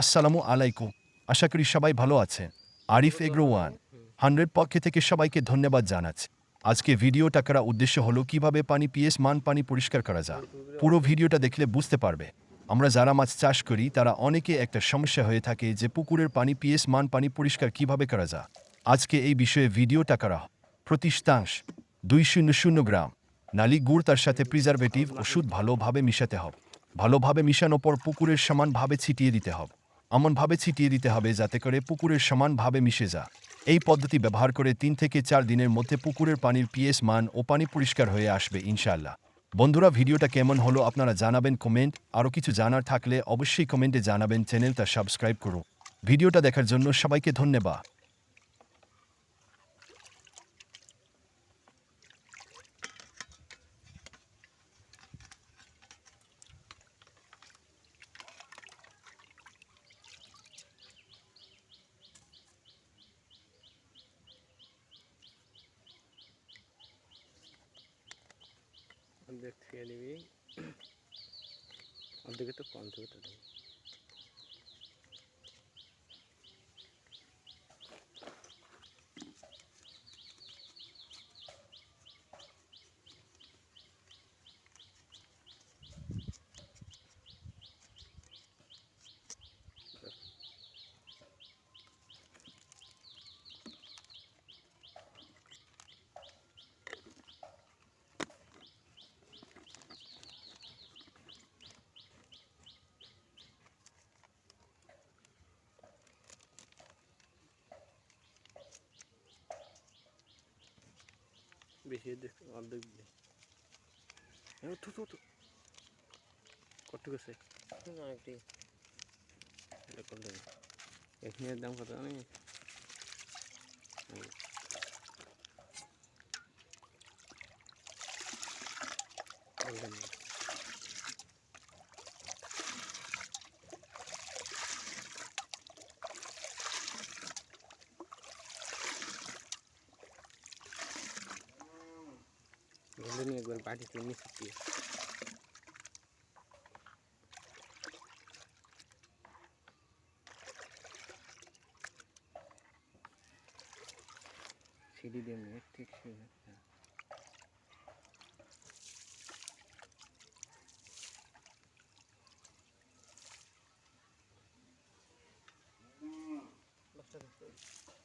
আসসালামু আলাইকুম। আশা করি সবাই ভালো আছে আরিফ এগ্রো ওয়ান হান্ড্রেড পক্ষে থেকে সবাইকে ধন্যবাদ জানাচ্ছি। আজকে ভিডিওটা করা উদ্দেশ্য হলো কীভাবে পানি পিএস, মান পানি পরিষ্কার করা যায়। পুরো ভিডিওটা দেখলে বুঝতে পারবে। আমরা যারা মাছ চাষ করি, তারা অনেকে একটা সমস্যা হয়ে থাকে যে পুকুরের পানি পিএস, মান পানি পরিষ্কার কীভাবে করা যায়। আজকে এই বিষয়ে ভিডিওটা করা। প্রতি শতাংশ দুই শূন্য শূন্য গ্রাম নালি গুড় তার সাথে প্রিজারভেটিভ ওষুধ ভালোভাবে মিশাতে হবে। ভালোভাবে মিশানোর পর পুকুরের সমানভাবে ছিটিয়ে দিতে হবে। এমনভাবে ছিটিয়ে দিতে হবে যাতে করে পুকুরের সমানভাবে মিশে যা এই পদ্ধতি ব্যবহার করে তিন থেকে চার দিনের মধ্যে পুকুরের পানির পিএস মান ও পানি পরিষ্কার হয়ে আসবে ইনশাল্লাহ বন্ধুরা, ভিডিওটা কেমন হলো আপনারা জানাবেন কমেন্ট আরও কিছু জানার থাকলে অবশ্যই কমেন্টে জানাবেন। চ্যানেলটা সাবস্ক্রাইব করুন। ভিডিওটা দেখার জন্য সবাইকে ধন্যবাদ। অর্ধেক থেকে নিবি। অর্ধেকে তো কম থেকে তো বেশি অর্ধেক দিয়ে থু থু থু কটুক আছে একটি এটা করে দেবে এখানের দাম भिंडी एक बार बाटी से मिल सकती है सीढ़ी देंगे ठीक से Let's take a